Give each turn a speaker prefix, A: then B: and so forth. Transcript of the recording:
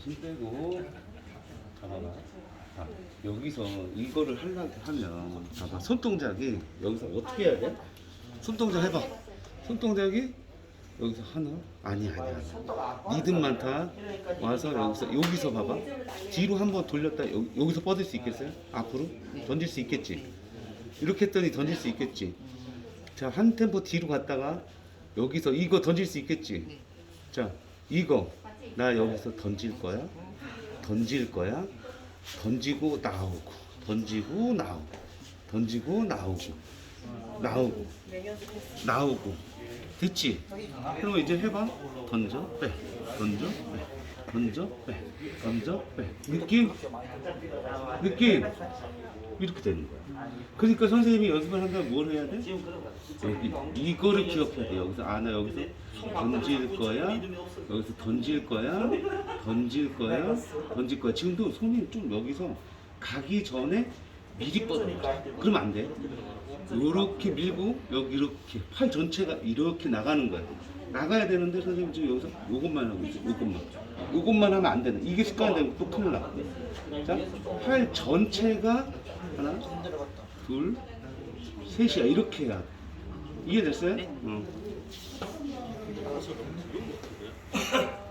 A: 힘 빼고 잡아봐. 아, 여기서 이거를 하려고 하면 봐봐 손 동작이 여기서 어떻게 해야 돼? 손 동작 해봐. 손 동작이 여기서 하나? 아니 아니 아니. 리듬 많다. 와서 여기서 여기서 봐봐. 뒤로 한번 돌렸다. 여기, 여기서 뻗을 수 있겠어요? 앞으로 던질 수 있겠지. 이렇게 했더니 던질 수 있겠지. 자, 한 템포 뒤로 갔다가 여기서 이거 던질 수 있겠지. 자, 이거 나 여기서 던질 거야. 던질 거야. 던지고 나오고, 던지고 나오고, 던지고 나오고, 나오고, 나오고. 됐지? 그럼 이제 해봐. 던져, 빼, 던져, 빼, 던져, 빼, 던져, 빼. 느낌? 느낌? 이렇게 되는 거야. 그러니까 선생님이 연습을 한다면 뭘 해야 돼? 여기 이거를 기억해야 돼. 여기서 아 나 여기서 던질 거야. 여기서 던질 거야. 던질 거야. 던질 거야. 지금도 손이 좀 여기서 가기 전에 미리 거야. 그러면 안 돼. 이렇게 밀고 여기 이렇게 팔 전체가 이렇게 나가는 거야. 나가야 되는데 선생님 지금 여기서 요것만 하고 있어. 요것만. 요것만 하면 안 되는. 이게 습관이 되면 또 큰일 나. 자, 팔 전체가 하나, 둘, 셋이야. 이렇게 해야 돼. 이해됐어요? 응.